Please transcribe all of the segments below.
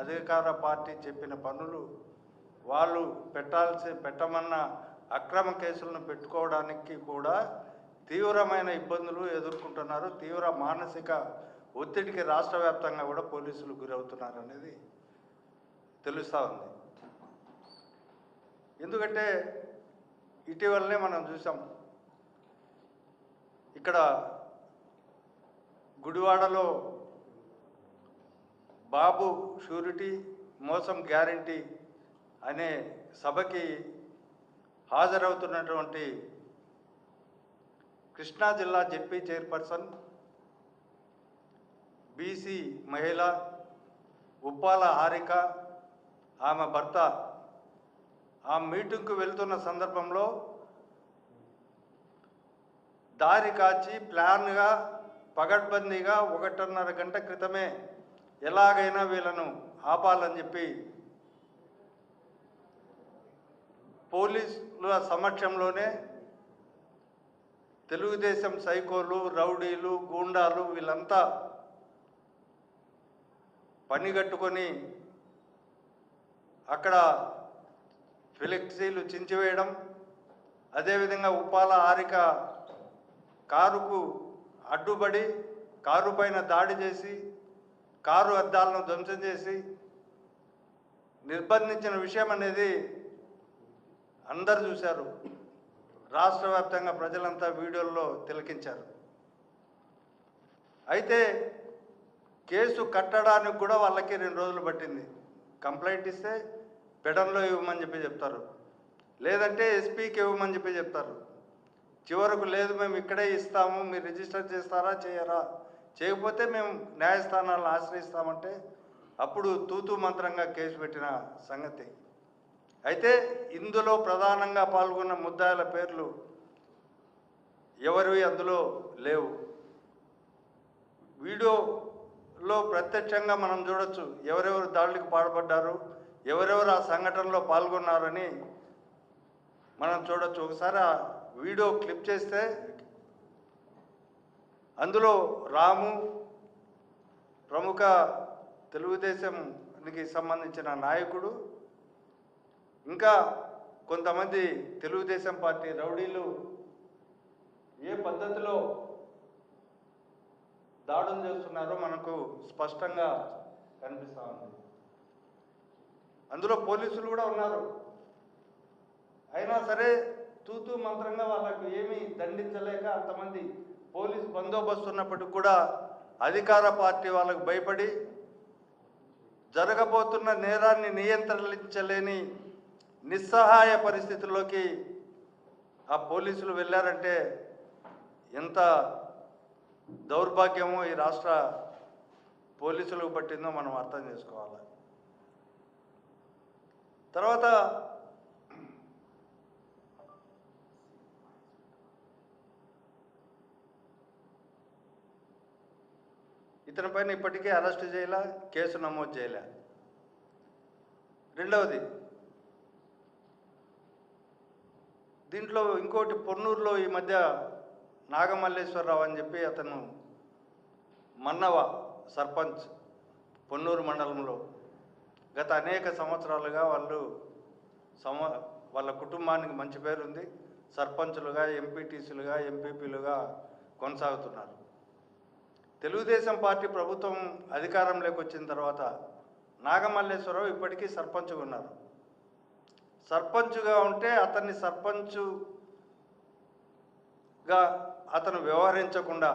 అధికార పార్టీ చెప్పిన పనులు వాళ్ళు పెట్టాల్సి పెట్టమన్న అక్రమ కేసులను పెట్టుకోవడానికి కూడా తీవ్రమైన ఇబ్బందులు ఎదుర్కొంటున్నారు. తీవ్ర మానసిక ఒత్తిడికి రాష్ట్ర వ్యాప్తంగా కూడా పోలీసులు గురవుతున్నారు అనేది తెలుస్తూ ఉంది. ఎందుకంటే ఇటీవలనే మనం చూసాం ఇక్కడ గుడివాడలో బాబు షూరిటీ మోసం గ్యారంటీ అనే సభకి హాజరవుతున్నటువంటి కృష్ణా జిల్లా జెడ్పీ చైర్పర్సన్ బీసీ మహిళ ఉప్పాల హారిక ఆమె భర్త. ఆ మీటింగ్కు వెళ్తున్న సందర్భంలో దారి కాచి ప్లాన్గా పగడ్బందీగా ఒకటిన్నర గంట క్రితమే ఎలాగైనా వీళ్ళను ఆపాలని చెప్పి పోలీసుల సమక్షంలోనే తెలుగుదేశం సైకోలు రౌడీలు గూండాలు వీళ్ళంతా పనిగట్టుకొని అక్కడ ఫ్లెక్సీలు చించివేయడం అదేవిధంగా ఉప్పాల హారిక కారుకు అడ్డుపడి కారు పైన దాడి చేసి కారు అద్దాలను ధ్వంసం చేసి నిర్బంధించిన విషయం అనేది అందరు చూశారు. రాష్ట్ర వ్యాప్తంగా ప్రజలంతా వీడియోల్లో తిలకించారు. అయితే కేసు కట్టడానికి కూడా వాళ్ళకి రెండు రోజులు పట్టింది. కంప్లైంట్ ఇస్తే పెడన్లో ఇవ్వమని చెప్పి చెప్తారు. లేదంటే ఎస్పీకి ఇవ్వమని చెప్పి చెప్తారు. చివరకు లేదు మేము ఇక్కడే ఇస్తాము మీరు రిజిస్టర్ చేస్తారా చేయరా? చేయకపోతే మేము న్యాయస్థానాలను ఆశ్రయిస్తామంటే అప్పుడు తూతు మంత్రంగా కేసు పెట్టిన సంగతి. అయితే ఇందులో ప్రధానంగా పాల్గొన్న ముద్దాయిల పేర్లు ఎవరివి అందులో లేవు. వీడియోలో ప్రత్యక్షంగా మనం చూడొచ్చు ఎవరెవరు దాడులకు పాల్పడ్డారు ఎవరెవరు ఆ సంఘటనలో పాల్గొన్నారని మనం చూడొచ్చు. ఒకసారి ఆ వీడియో క్లిప్ చేస్తే అందులో రాము ప్రముఖ తెలుగుదేశంకి సంబంధించిన నాయకుడు ఇంకా కొంతమంది తెలుగుదేశం పార్టీ రౌడీలు ఏ పద్ధతిలో దాడులు చేస్తున్నారో మనకు స్పష్టంగా కనిపిస్తూ ఉంది. అందులో పోలీసులు కూడా ఉన్నారు. అయినా సరే తూతూ మంత్రంగా వాళ్ళకు ఏమీ దండించలేక అంతమంది పోలీస్ బందోబస్తు ఉన్నప్పటికి కూడా అధికార పార్టీ వాళ్ళకు భయపడి జరగబోతున్న నేరాన్ని నియంత్రించలేని నిస్సహాయ పరిస్థితుల్లోకి ఆ పోలీసులు వెళ్ళారంటే ఎంత దౌర్భాగ్యమో ఈ రాష్ట్ర పోలీసులకు పట్టిందో మనం అర్థం చేసుకోవాలి. తర్వాత ఇతని పైన ఇప్పటికే అరెస్ట్ చేయలే కేసు నమోదు చేయలే. రెండవది దీంట్లో ఇంకోటి పొన్నూరులో ఈ మధ్య నాగమల్లేశ్వరరావు అని చెప్పి అతను మన్నవ సర్పంచ్ పొన్నూరు మండలంలో గత అనేక సంవత్సరాలుగా వాళ్ళు సమ వాళ్ళ కుటుంబానికి మంచి పేరు ఉంది సర్పంచులుగా ఎంపీటీసీలుగా ఎంపీపీలుగా కొనసాగుతున్నారు. తెలుగుదేశం పార్టీ ప్రభుత్వం అధికారంలోకి వచ్చిన తర్వాత నాగమల్లేశ్వరరావు ఇప్పటికీ సర్పంచ్గా ఉన్నారు. సర్పంచ్గా ఉంటే అతన్ని సర్పంచుగా అతను వ్యవహరించకుండా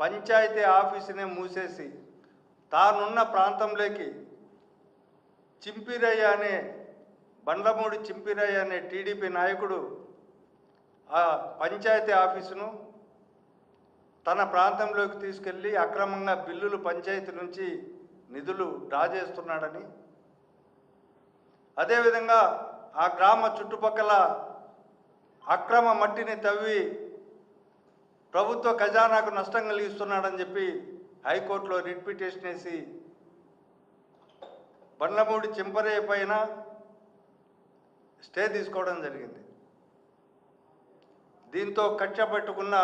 పంచాయతీ ఆఫీసునే మూసేసి తానున్న ప్రాంతంలోకి చింపిరయ్య అనే బండ్లమూడి చింపిరయ్య అనే టీడీపీ నాయకుడు ఆ పంచాయతీ ఆఫీసును తన ప్రాంతంలోకి తీసుకెళ్ళి అక్రమంగా బిల్లులు పంచాయతీ నుంచి నిధులు డ్రా చేస్తున్నాడని. అదేవిధంగా ఆ గ్రామ చుట్టుపక్కల అక్రమ మట్టిని తవ్వి ప్రభుత్వ ఖజానాకు నష్టం కలిగిస్తున్నాడని చెప్పి హైకోర్టులో రిట్ పిటిషన్ వేసి బండ్లమూడి చింపరే పైన స్టే తీసుకోవడం జరిగింది. దీంతో కక్ష పెట్టుకున్న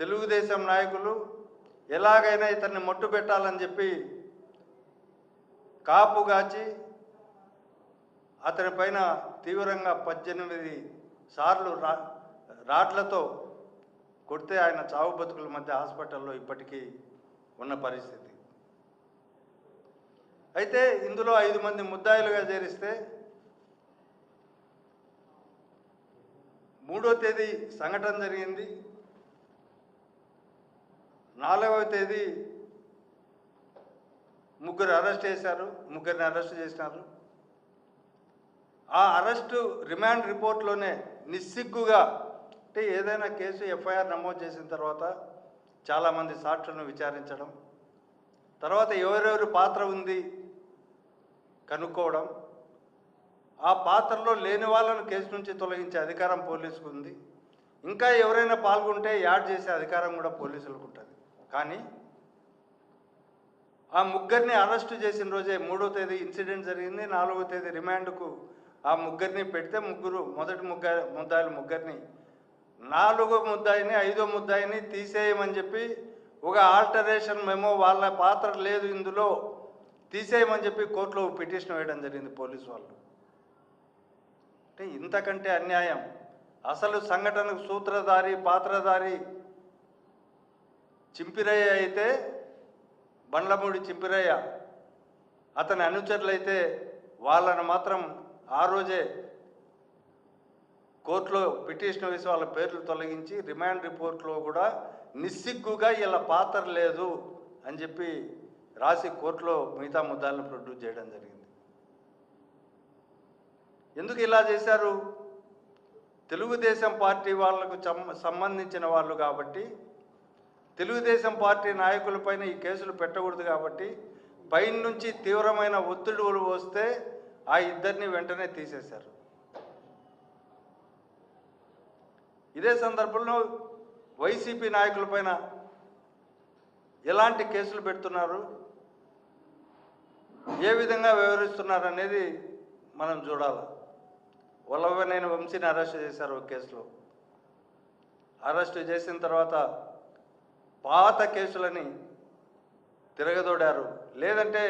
తెలుగుదేశం నాయకులు ఎలాగైనా ఇతన్ని మొట్టు పెట్టాలని చెప్పి కాపుగాచి అతని పైన తీవ్రంగా పద్దెనిమిది సార్లు రా రాట్లతో కొడితే ఆయన చావు బతుకుల మధ్య హాస్పిటల్లో ఇప్పటికీ ఉన్న పరిస్థితి. అయితే ఇందులో ఐదు మంది ముద్దాయిలుగా చేరిస్తే మూడో తేదీ సంఘటన జరిగింది. నాలుగవ తేదీ ముగ్గురు అరెస్ట్ చేశారు ముగ్గురిని అరెస్ట్ చేసినారు. ఆ అరెస్టు రిమాండ్ రిపోర్ట్లోనే నిస్సిగ్గుగా అంటే ఏదైనా కేసు ఎఫ్ఐఆర్ నమోదు చేసిన తర్వాత చాలామంది సాక్షులను విచారించడం తర్వాత ఎవరెవరి పాత్ర ఉంది కనుక్కోవడం ఆ పాత్రలో లేని వాళ్ళను కేసు నుంచి తొలగించే అధికారం పోలీసుకు ఉంది ఇంకా ఎవరైనా పాల్గొంటే యాడ్ చేసే అధికారం కూడా పోలీసులకు ఉంటుంది. కానీ ఆ ముగ్గురిని అరెస్టు చేసిన రోజే మూడో తేదీ ఇన్సిడెంట్ జరిగింది నాలుగో తేదీ రిమాండ్కు ఆ ముగ్గురిని పెడితే ముగ్గురు మొదటి ముగ్గ ముద్దాయిలు ముగ్గురిని నాలుగో ముద్దాయిని ఐదో ముద్దాయిని తీసేయమని చెప్పి ఒక ఆల్టరేషన్ మెమో వాళ్ళ పాత్ర లేదు ఇందులో తీసేయమని చెప్పి కోర్టులో పిటిషన్ వేయడం జరిగింది పోలీసు వాళ్ళు. అంటే ఇంతకంటే అన్యాయం. అసలు సంఘటనకు సూత్రధారి పాత్రధారి చింపిరయ్య అయితే బండ్లమూడి చింపిరయ్య. అతని అనుచరులైతే వాళ్ళను మాత్రం ఆ రోజే కోర్టులో పిటిషన్ వేసి వాళ్ళ పేర్లు తొలగించి రిమాండ్ రిపోర్ట్లో కూడా నిస్సిగ్గుగా ఇలా పాత్ర లేదు అని చెప్పి రాసి కోర్టులో మిగతా ముద్దాలను ప్రొడ్యూస్ చేయడం జరిగింది. ఎందుకు ఇలా చేశారు? తెలుగుదేశం పార్టీ వాళ్ళకు సంబంధించిన వాళ్ళు కాబట్టి తెలుగుదేశం పార్టీ నాయకులపైన ఈ కేసులు పెట్టకూడదు కాబట్టి పైన నుంచి తీవ్రమైన ఒత్తిడులు వస్తే ఆ ఇద్దరిని వెంటనే తీసేశారు. ఇదే సందర్భంలో వైసీపీ నాయకులపైన ఎలాంటి కేసులు పెడుతున్నారు? ఏ విధంగా వ్యవహరిస్తున్నారు అనేది మనం చూడాలి? వల్లభనేని వంశీని అరెస్ట్ చేశారు ఒక కేసులో. అరెస్ట్ చేసిన తర్వాత పాత కేసులని తిరగదోడారు. లేదంటే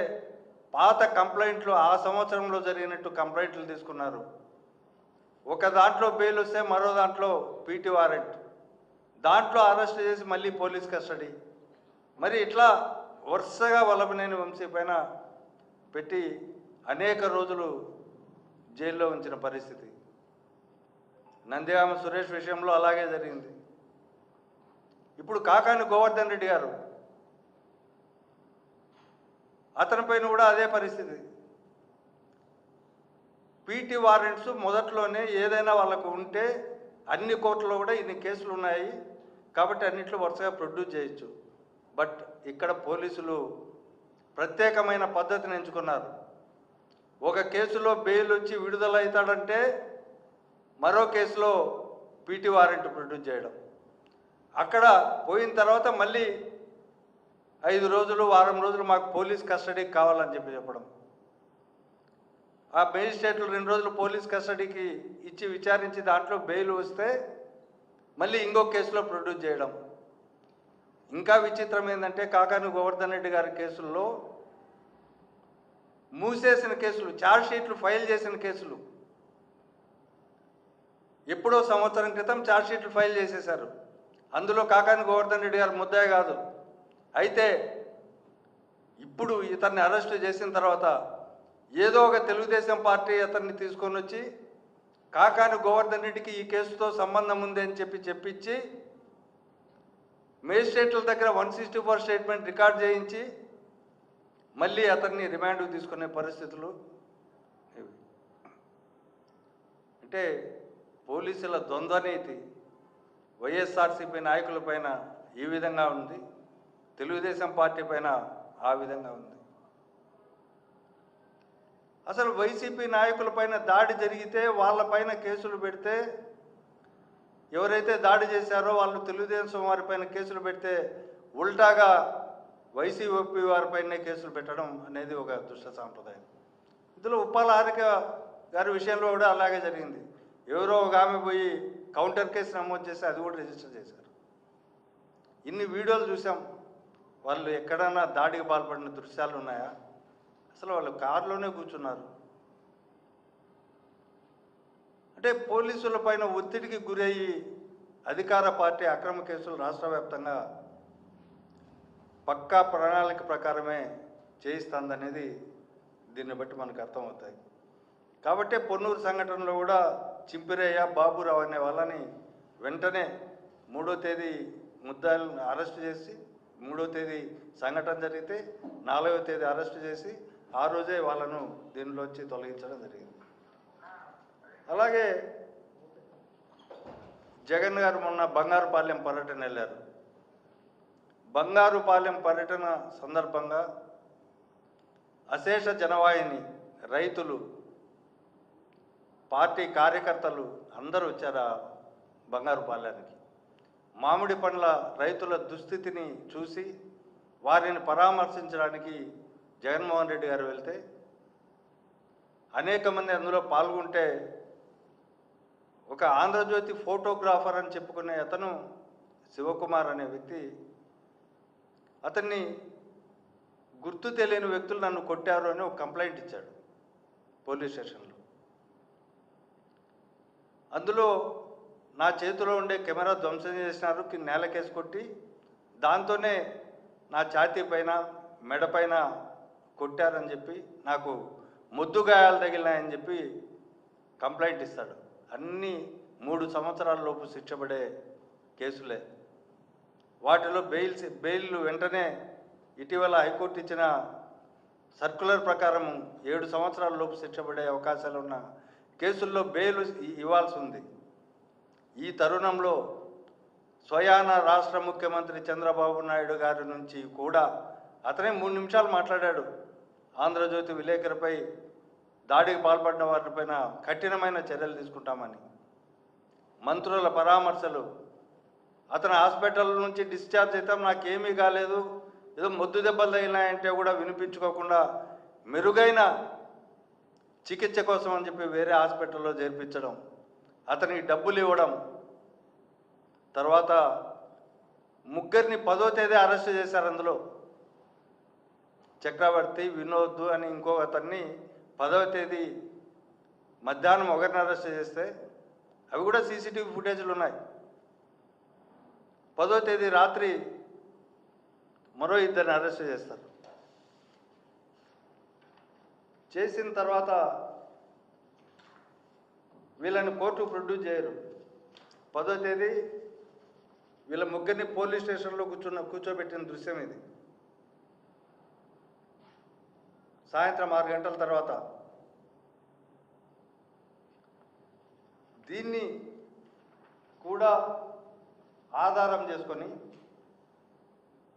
పాత కంప్లైంట్లు ఆ సంవత్సరంలో జరిగినట్టు కంప్లైంట్లు తీసుకున్నారు. ఒక దాంట్లో బెయిల్ వస్తే మరో దాంట్లో పీటీ వారెంట్. దాంట్లో అరెస్ట్ చేసి మళ్ళీ పోలీస్ కస్టడీ. మరి ఇట్లా వరుసగా వల్లభనేని వంశీ పైన పెట్టి అనేక రోజులు జైల్లో ఉంచిన పరిస్థితి. నందిగామ సురేష్ విషయంలో అలాగే జరిగింది. ఇప్పుడు కాకాని గోవర్ధన్ రెడ్డి గారు అతనిపైన కూడా అదే పరిస్థితి. పీటీ వారెంట్స్ మొదట్లోనే ఏదైనా వాళ్ళకు ఉంటే అన్ని కోర్టులో కూడా ఇన్ని కేసులు ఉన్నాయి కాబట్టి అన్నింటిలో వరుసగా ప్రొడ్యూస్ చేయొచ్చు. బట్ ఇక్కడ పోలీసులు ప్రత్యేకమైన పద్ధతిని ఎంచుకున్నారు. ఒక కేసులో బెయిల్ వచ్చి విడుదల అవుతాడంటే మరో కేసులో పీటీ వారెంట్ ప్రొడ్యూస్ చేయడం. అక్కడ పోయిన తర్వాత మళ్ళీ ఐదు రోజులు వారం రోజులు మాకు పోలీస్ కస్టడీకి కావాలని చెప్పి చెప్పడం. ఆ మేజిస్ట్రేట్లు రెండు రోజులు పోలీస్ కస్టడీకి ఇచ్చి విచారించి దాంట్లో బెయిల్ వస్తే మళ్ళీ ఇంకో కేసులో ప్రొడ్యూస్ చేయడం. ఇంకా విచిత్రం ఏంటంటే కాకాని గోవర్ధన్ రెడ్డి గారి కేసుల్లో మూసేసిన కేసులు ఛార్జ్ షీట్లు ఫైల్ చేసిన కేసులు. ఎప్పుడో సంవత్సరం క్రితం ఛార్జ్ షీట్లు ఫైల్ చేసేశారు. అందులో కాకాని గోవర్ధన్ రెడ్డి గారు ముద్దాయి కాదు. అయితే ఇప్పుడు ఇతన్ని అరెస్ట్ చేసిన తర్వాత ఏదో ఒక తెలుగుదేశం పార్టీ అతన్ని తీసుకొని వచ్చి కాకాని గోవర్ధన్ రెడ్డికి ఈ కేసుతో సంబంధం ఉంది అని చెప్పి చెప్పించి మేజిస్ట్రేట్ల దగ్గర one sixty four statement record చేయించి మళ్ళీ అతన్ని రిమాండ్ తీసుకునే పరిస్థితులు అంటే పోలీసుల ద్వంద్వనీతి వైఎస్ఆర్సీపీ నాయకులపైన ఈ విధంగా ఉంది తెలుగుదేశం పార్టీ పైన ఆ విధంగా ఉంది. అసలు వైసీపీ నాయకులపైన దాడి జరిగితే వాళ్ళపైన కేసులు పెడితే ఎవరైతే దాడి చేశారో వాళ్ళు తెలుగుదేశం వారిపైన కేసులు పెడితే ఉల్టాగా వైసీపీ వారిపైనే కేసులు పెట్టడం అనేది ఒక దుష్ట సాంప్రదాయం. ఇందులో ఉప్పాల హారిక గారి విషయంలో కూడా అలాగే జరిగింది. ఎవరో ఒక ఆమె పోయి కౌంటర్ కేసు నమోదు చేసి అది కూడా రిజిస్టర్ చేశారు. ఇన్ని వీడియోలు చూసాం. వాళ్ళు ఎక్కడన్నా దాడికి పాల్పడిన దృశ్యాలు ఉన్నాయా? అసలు వాళ్ళు కారులోనే కూర్చున్నారు. అంటే పోలీసుల పైన ఒత్తిడికి గురయ్యి అధికార పార్టీ అక్రమ కేసులు రాష్ట్ర వ్యాప్తంగా పక్కా ప్రణాళిక ప్రకారమే చేయిస్తుందనేది దీన్ని బట్టి మనకు అర్థమవుతాయి. కాబట్టి పొన్నూరు సంఘటనలో కూడా చింపిరయ్య బాబురావు అనే వాళ్ళని వెంటనే మూడో తేదీ ముద్దాయిలను అరెస్ట్ చేసి మూడో తేదీ సంఘటన జరిగితే నాలుగో తేదీ అరెస్ట్ చేసి ఆ రోజే వాళ్ళను దీనిలోంచి తొలగించడం జరిగింది. అలాగే జగన్ గారు మొన్న బంగారుపాలెం పర్యటన వెళ్ళారు. బంగారుపాలెం పర్యటన సందర్భంగా అశేష జనవాయిని రైతులు పార్టీ కార్యకర్తలు అందరూ వచ్చారు బంగారు బంగారుపాలెనికి మామిడి పండ్ల రైతుల దుస్థితిని చూసి వారిని పరామర్శించడానికి జగన్మోహన్ రెడ్డి గారు వెళ్తే అనేక మంది అందులో పాల్గొంటే ఒక ఆంధ్రజ్యోతి ఫోటోగ్రాఫర్ అని చెప్పుకునే అతను శివకుమార్ అనే వ్యక్తి అతన్ని గుర్తు తెలియని వ్యక్తులు నన్ను కొట్టారు అని ఒక కంప్లైంట్ ఇచ్చాడు పోలీస్ స్టేషన్లో. అందులో నా చేతిలో ఉండే కెమెరా ధ్వంసం చేసినారు నేలకేసి కొట్టి దాంతోనే నా ఛాతీ పైన మెడ పైన కొట్టారని చెప్పి నాకు ముద్దు గాయాలు తగిలినాయని చెప్పి కంప్లైంట్ ఇస్తాడు. అన్నీ మూడు సంవత్సరాల లోపు శిక్షపడే కేసులే. వాటిలో బెయిల్స్ బెయిల్ వెంటనే ఇటీవల హైకోర్టు ఇచ్చిన సర్కులర్ ప్రకారం ఏడు సంవత్సరాల లోపు శిక్షపడే అవకాశాలు ఉన్న కేసుల్లో బెయిల్ ఇవ్వాల్సి ఉంది ఈ తరుణంలో స్వయాన రాష్ట్ర ముఖ్యమంత్రి చంద్రబాబు నాయుడు గారి నుంచి కూడా అతనే మూడు నిమిషాలు మాట్లాడాడు. ఆంధ్రజ్యోతి విలేకరిపై దాడికి పాల్పడిన వారిపైన కఠినమైన చర్యలు తీసుకుంటామని. మంత్రుల పరామర్శలు అతను హాస్పిటల్ నుంచి డిశ్చార్జ్ అవుతాం నాకేమీ కాలేదు ఏదో మొద్దు దెబ్బలు తగిలినాయంటే కూడా వినిపించుకోకుండా మెరుగైన చికిత్స కోసం అని చెప్పి వేరే హాస్పిటల్లో చేర్పించడం అతనికి డబ్బులు ఇవ్వడం తర్వాత ముగ్గురిని పదో తేదీ అరెస్ట్ చేశారు అందులో. చక్రవర్తి వినోద్ అని ఇంకో అతన్ని పదవ తేదీ మధ్యాహ్నం ఒకరిని అరెస్ట్ చేస్తే అవి కూడా సీసీటీవీ ఫుటేజ్లు ఉన్నాయి. పదో తేదీ రాత్రి మరో ఇద్దరిని అరెస్ట్ చేస్తారు. చేసిన తర్వాత వీళ్ళని కోర్టు ప్రొడ్యూస్ చేయరు. పదో తేదీ వీళ్ళ ముగ్గురిని పోలీస్ స్టేషన్లో కూర్చున్న కూర్చోబెట్టిన దృశ్యం ఇది. సాయంత్రం ఆరు గంటల తర్వాత దీన్ని కూడా ఆధారం చేసుకొని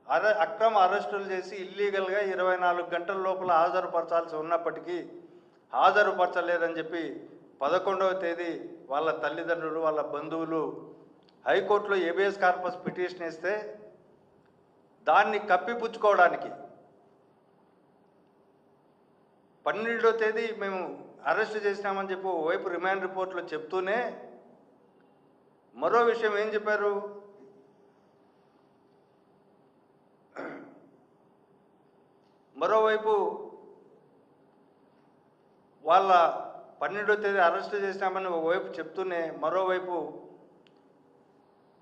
అరె అక్రమ అరెస్టులు చేసి ఇల్లీగల్గా ఇరవై నాలుగు గంటల లోపల హాజరుపరచాల్సి ఉన్నప్పటికీ హాజరుపరచలేదని చెప్పి పదకొండవ తేదీ వాళ్ళ తల్లిదండ్రులు వాళ్ళ బంధువులు హైకోర్టులో ఏబిఎస్ కార్పస్ పిటిషన్ ఇస్తే దాన్ని కప్పిపుచ్చుకోవడానికి పన్నెండో తేదీ మేము అరెస్ట్ చేసినామని చెప్పి ఓవైపు రిమాండ్ రిపోర్ట్లో చెప్తూనే మరో విషయం ఏం చెప్పారు? మరోవైపు వాళ్ళ పన్నెండో తేదీ అరెస్ట్ చేసినామని ఒకవైపు చెప్తూనే మరోవైపు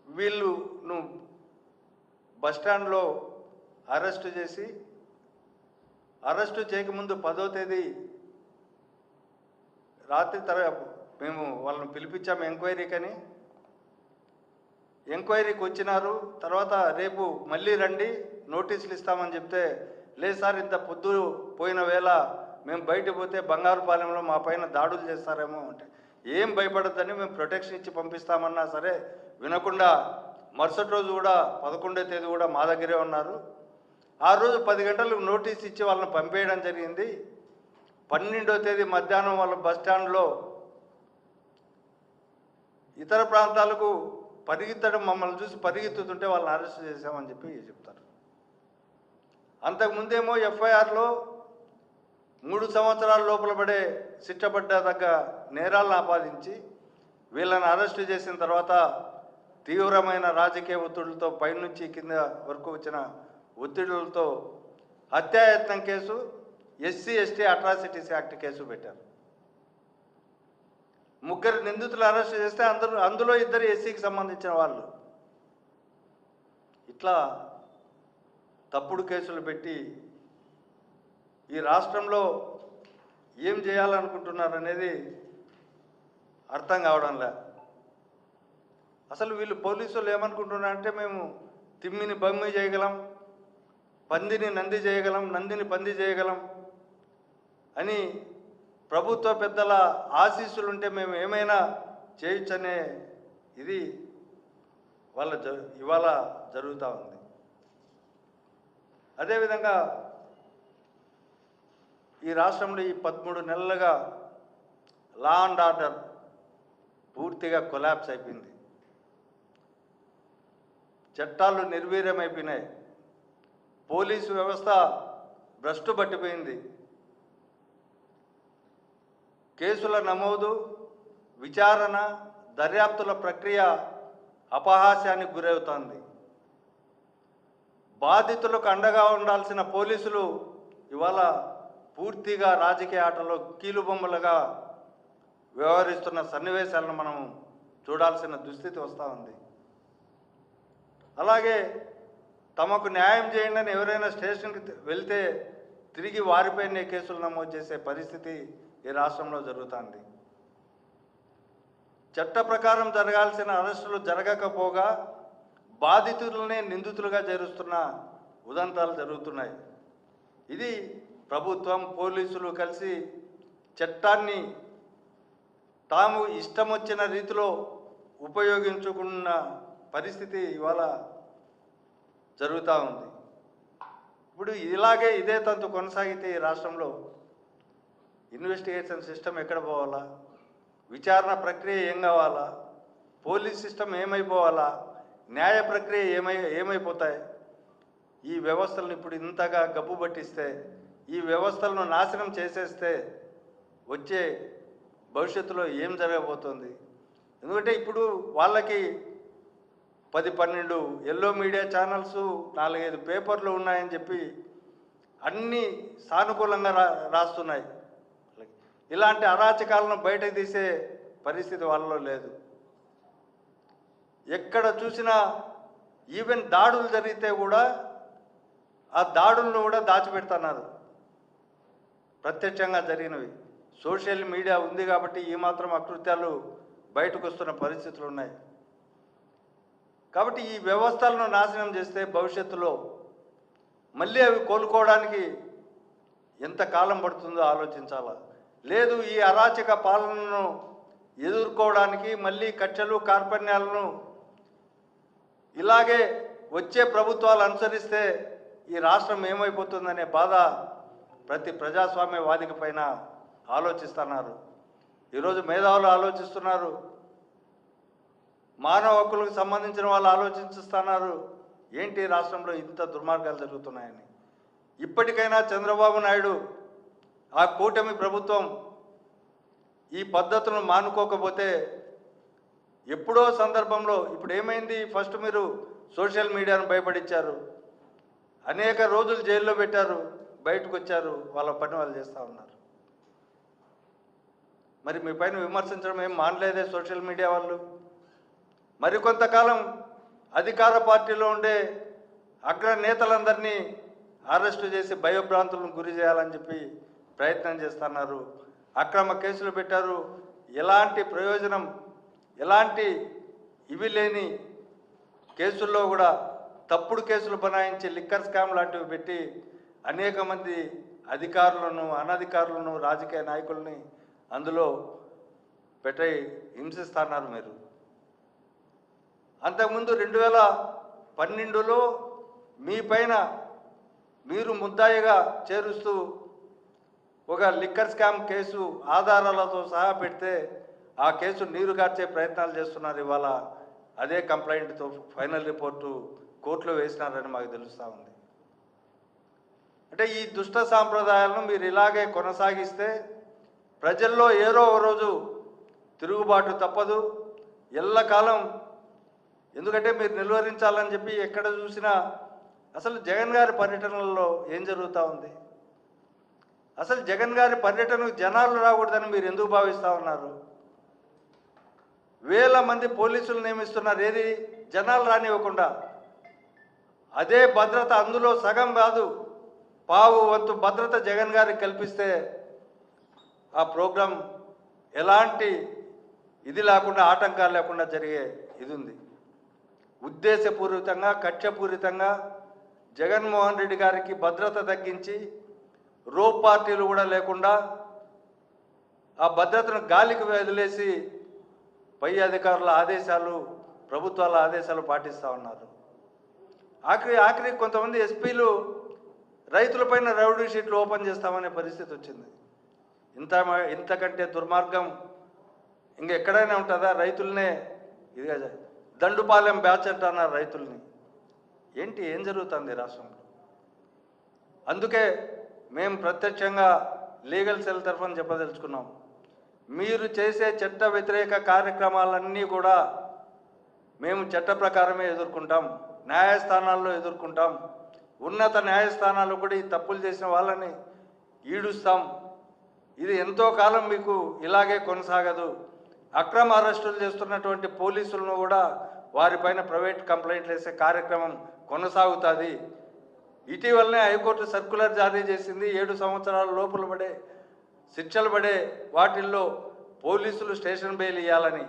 వీళ్ళును బస్టాండ్లో అరెస్ట్ చేసి అరెస్టు చేయకముందు పదో తేదీ రాత్రి తర్వాత మేము వాళ్ళని పిలిపించాము ఎంక్వైరీకని. ఎంక్వైరీకి వచ్చినారు తర్వాత రేపు మళ్ళీ రండి నోటీసులు ఇస్తామని చెప్తే లేదు సార్ ఇంత పొద్దు పోయిన వేళ మేము బయట పోతే బంగారుపాలెంలో మా పైన దాడులు చేస్తారేమో అంటే ఏం భయపడద్దని మేము ప్రొటెక్షన్ ఇచ్చి పంపిస్తామన్నా సరే వినకుండా మరుసటి రోజు కూడా పదకొండో తేదీ కూడా మా దగ్గరే ఉన్నారు. ఆ రోజు పది గంటలకు నోటీస్ ఇచ్చి వాళ్ళని పంపేయడం జరిగింది. పన్నెండో తేదీ మధ్యాహ్నం వాళ్ళ బస్ స్టాండ్లో ఇతర ప్రాంతాలకు పరిగెత్తడం మమ్మల్ని చూసి పరిగెత్తుతుంటే వాళ్ళని అరెస్ట్ చేశామని చెప్పి అంతకుముందేమో ఎఫ్ఐఆర్లో మూడు సంవత్సరాల లోపల పడే శిక్షపడ్డదగ్గ నేరాలను ఆపాదించి వీళ్ళని అరెస్టు చేసిన తర్వాత తీవ్రమైన రాజకీయ ఒత్తిడులతో పైనుంచి కింద వరకు వచ్చిన ఒత్తిడులతో హత్యాయత్నం case SC ST atrocities act case పెట్టారు. ముగ్గురు నిందితులు అరెస్ట్ చేస్తే అందరూ అందులో ఇద్దరు ఎస్సీకి సంబంధించిన వాళ్ళు. ఇట్లా తప్పుడు కేసులు పెట్టి ఈ రాష్ట్రంలో ఏం చేయాలనుకుంటున్నారు అనేది అర్థం కావడం లే అసలు వీళ్ళు పోలీసులు ఏమనుకుంటున్నారంటే మేము తిమ్మిని బమ్మి చేయగలం పందిని నంది చేయగలం నందిని పంది చేయగలం అని ప్రభుత్వ పెద్దల ఆశీస్సులుంటే మేము ఏమైనా చేయొచ్చనే ఇది వాళ్ళ జ ఇవాళ జరుగుతూ ఉంది. అదేవిధంగా ఈ రాష్ట్రంలో ఈ పదమూడు నెలలుగా లా అండ్ ఆర్డర్ పూర్తిగా కొలాప్స్ అయిపోయింది. చట్టాలు నిర్వీర్యమైపోయినాయి. పోలీసు వ్యవస్థ భ్రష్టు పట్టిపోయింది. కేసుల నమోదు విచారణ దర్యాప్తుల ప్రక్రియ అపహాస్యానికి గురవుతోంది. బాధితులకు అండగా ఉండాల్సిన పోలీసులు ఇవాళ పూర్తిగా రాజకీయ ఆటలో కీలుబొమ్మలుగా వ్యవహరిస్తున్న సన్నివేశాలను మనం చూడాల్సిన దుస్థితి వస్తూ ఉంది. అలాగే తమకు న్యాయం చేయండి అని ఎవరైనా స్టేషన్కి వెళ్తే తిరిగి వారిపైనే కేసులు నమోదు చేసే పరిస్థితి ఈ రాష్ట్రంలో జరుగుతుంది చట్ట ప్రకారం జరగాల్సిన అరెస్టులు జరగకపోగా బాధితులనే నిందితులుగా జరుస్తున్న ఉదంతాలు జరుగుతున్నాయి. ఇది ప్రభుత్వం పోలీసులు కలిసి చట్టాన్ని తాము ఇష్టం వచ్చిన రీతిలో ఉపయోగించుకున్న పరిస్థితి ఇవాళ జరుగుతూ ఉంది. ఇప్పుడు ఇలాగే ఇదే తంతు కొనసాగితే ఈ రాష్ట్రంలో ఇన్వెస్టిగేషన్ సిస్టమ్ ఎక్కడ పోవాలా? విచారణ ప్రక్రియ ఏం కావాలా? పోలీస్ సిస్టమ్ ఏమైపోవాలా? న్యాయ ప్రక్రియ ఏమై ఏమైపోతాయి? ఈ వ్యవస్థలను ఇప్పుడు ఇంతగా గబ్బు పట్టిస్తే ఈ వ్యవస్థలను నాశనం చేసేస్తే వచ్చే భవిష్యత్తులో ఏం జరగబోతుంది? ఎందుకంటే ఇప్పుడు వాళ్ళకి పది పన్నెండు ఎల్లో మీడియా ఛానల్స్ నాలుగైదు పేపర్లు ఉన్నాయని చెప్పి అన్నీ సానుకూలంగా రా రాస్తున్నాయి. ఇలాంటి అరాచకాలను బయటకు తీసే పరిస్థితి వాళ్ళలో లేదు. ఎక్కడ చూసినా ఈవెన్ దాడులు జరిగితే కూడా ఆ దాడులను కూడా దాచిపెడుతున్నారు. ప్రత్యక్షంగా జరిగినవి. సోషల్ మీడియా ఉంది కాబట్టి ఈ మాత్రం అకృత్యాలు బయటకు వస్తున్న పరిస్థితులు ఉన్నాయి. కాబట్టి ఈ వ్యవస్థలను నాశనం చేస్తే భవిష్యత్తులో మళ్ళీ అవి కోలుకోవడానికి ఎంత కాలం పడుతుందో ఆలోచించాలా? లేదు ఈ అరాచక పాలనను ఎదుర్కోవడానికి మళ్ళీ కక్షలు కార్పణ్యాలను ఇలాగే వచ్చే ప్రభుత్వాలు అనుసరిస్తే ఈ రాష్ట్రం ఏమైపోతుందనే బాధ ప్రతి ప్రజాస్వామ్యవాదికి పైన ఆలోచిస్తున్నారు. ఈరోజు మేధావులు ఆలోచిస్తున్నారు. మానవ హక్కులకు సంబంధించిన వాళ్ళు ఆలోచిస్తున్నారు. ఏంటి రాష్ట్రంలో ఇంత దుర్మార్గాలు జరుగుతున్నాయని. ఇప్పటికైనా చంద్రబాబు నాయుడు ఆ కూటమి ప్రభుత్వం ఈ పద్ధతులను మానుకోకపోతే ఎప్పుడో సందర్భంలో ఇప్పుడు ఏమైంది? ఫస్ట్ మీరు సోషల్ మీడియాను భయపడించారు అనేక రోజులు జైల్లో పెట్టారు. బయటకు వచ్చారు. వాళ్ళ పని వాళ్ళు చేస్తూ ఉన్నారు. మరి మీ పైన విమర్శించడం ఏం మానలేదే సోషల్ మీడియా వాళ్ళు? మరి కొంతకాలం అధికార పార్టీలో ఉండే అగ్ర నేతలందరినీ అరెస్టు చేసి భయభ్రాంతులను గురి చేయాలని చెప్పి ప్రయత్నం చేస్తున్నారు. అక్రమ కేసులు పెట్టారు. ఎలాంటి ప్రయోజనం ఎలాంటి ఇవి లేని కేసుల్లో కూడా తప్పుడు కేసులు బనాయించి లిక్కర్ స్కామ్ లాంటివి పెట్టి అనేక మంది అధికారులను అనధికారులను రాజకీయ నాయకుల్ని అందులో పెట్టి హింసిస్తున్నారు మీరు. అంతకుముందు రెండు వేల పన్నెండులో మీ పైన మీరు ముద్దాయిగా చేరుస్తూ ఒక లిక్కర్ స్కామ్ కేసు ఆధారాలతో సహా పెడితే ఆ కేసు నీరు కార్చే ప్రయత్నాలు చేస్తున్నారు ఇవాళ అదే కంప్లైంట్తో ఫైనల్ రిపోర్టు కోర్టులో వేసినారని మాకు తెలుస్తూ ఉంది. అంటే ఈ దుష్ట సాంప్రదాయాలను మీరు ఇలాగే కొనసాగిస్తే ప్రజల్లో ఏదో ఒక రోజు తిరుగుబాటు తప్పదు. ఎల్లకాలం ఎందుకంటే మీరు నిలువరించాలని చెప్పి ఎక్కడ చూసినా అసలు జగన్ గారి పర్యటనలలో ఏం జరుగుతూ ఉంది? అసలు జగన్ గారి పర్యటనకు జనాలు రాకూడదని మీరు ఎందుకు భావిస్తూ ఉన్నారు? వేల మంది పోలీసులు నియమిస్తున్నారు ఏది జనాలు రానివ్వకుండా అదే భద్రత అందులో సగం కాదు పావు వంతు భద్రత జగన్ గారికి కల్పిస్తే ఆ ప్రోగ్రాం ఎలాంటి ఇది లేకుండా ఆటంకాలు లేకుండా జరిగే ఇది ఉంది. ఉద్దేశపూరితంగా కక్షపూరితంగా జగన్మోహన్ రెడ్డి గారికి భద్రత తగ్గించి రోప్ పార్టీలు కూడా లేకుండా ఆ భద్రతను గాలికి వదిలేసి పై అధికారుల ఆదేశాలు ప్రభుత్వాల ఆదేశాలు పాటిస్తూ ఉన్నారు. ఆఖరి ఆఖరి కొంతమంది ఎస్పీలు రైతులపైన రౌడీ షీట్లు ఓపెన్ చేస్తామనే పరిస్థితి వచ్చింది. ఇంత మ- ఇంతకంటే దుర్మార్గం ఇంకెక్కడైనా ఉంటుందా? రైతులనే ఇదిగా దండుపాలెం బ్యాచ్ అంటున్నారు రైతుల్ని. ఏంటి ఏం జరుగుతుంది రాష్ట్రంలో? అందుకే మేము ప్రత్యక్షంగా లీగల్ సెల్ తరఫున చెప్పదలుచుకున్నాం. మీరు చేసే చట్ట వ్యతిరేక కార్యక్రమాలన్నీ కూడా మేము చట్ట ప్రకారమే ఎదుర్కొంటాం న్యాయస్థానాల్లో ఎదుర్కొంటాం. ఉన్నత న్యాయస్థానాలు కూడా ఈ తప్పులు చేసిన వాళ్ళని ఈడుస్తాం. ఇది ఎంతో కాలం మీకు ఇలాగే కొనసాగదు. అక్రమ అరెస్టులు చేస్తున్నటువంటి పోలీసులను కూడా వారిపైన ప్రైవేట్ కంప్లైంట్లు వేసే కార్యక్రమం కొనసాగుతుంది. ఇటీవలనే హైకోర్టు సర్కులర్ జారీ చేసింది. ఏడు సంవత్సరాల లోపల పడే శిక్షలు పడే వాటిల్లో పోలీసులు స్టేషన్ బెయిల్ ఇవ్వాలని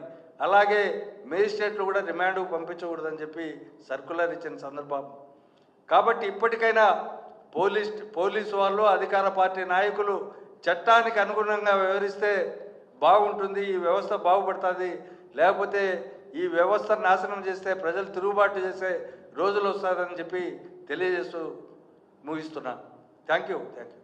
అలాగే మేజిస్ట్రేట్లు కూడా రిమాండ్కు పంపించకూడదని చెప్పి సర్కులర్ ఇచ్చిన సందర్భం. కాబట్టి ఇప్పటికైనా పోలీస్ పోలీసు వాళ్ళు అధికార పార్టీ నాయకులు చట్టానికి అనుగుణంగా వ్యవహరిస్తే బాగుంటుంది ఈ వ్యవస్థ బాగుపడుతుంది. లేకపోతే ఈ వ్యవస్థ నాశనం చేస్తే ప్రజలు తిరుగుబాటు చేసే రోజులు వస్తుందని చెప్పి తెలియజేస్తూ ముగిస్తున్నాను థ్యాంక్ యూ థ్యాంక్ యూ.